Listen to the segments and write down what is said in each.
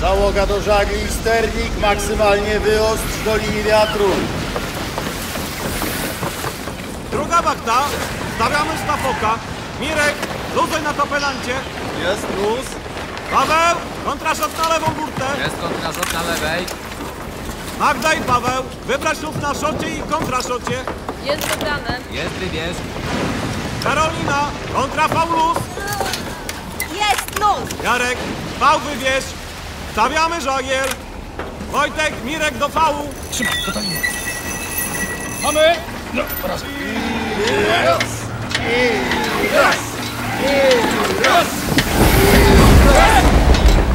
Załoga do żagli i sternik, maksymalnie wyostrz do linii wiatru. Druga wakta. Stawiamy stafoka. Mirek, luzuj na topelancie. Jest luz. Paweł, kontraszot na lewą burtę. Jest kontrarzut na lewej. Magda i Paweł, wybrać luz na szocie i kontraszocie. Jest wybrane. Jest wybierz. Karolina, kontra Paulus. Jest luz! Jarek, V wywieź. Stawiamy żagiel. Wojtek, Mirek do V.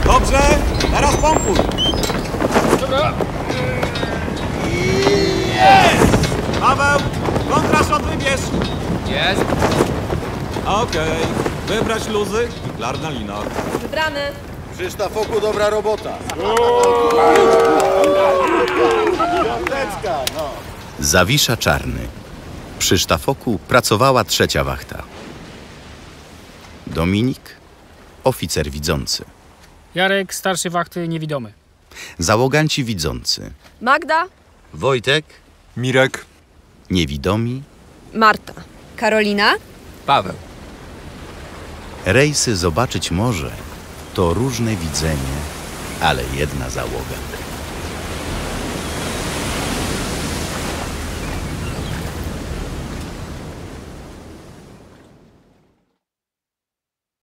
Dobrze, teraz pompuj. Paweł, kontraszot wybierz. Jest. Okej, wybrać luzy i klar na linach. Wybrany. Przy sztafoku dobra robota. Piąteczka, no. Zawisza Czarny. Przy sztafoku pracowała trzecia wachta. Dominik, oficer widzący. Jarek, starszy wachty, niewidomy. Załoganci widzący. Magda. Wojtek, Mirek, niewidomi, Marta. Karolina. Paweł. rejsy zobaczyć może. To różne widzenie, ale jedna załoga.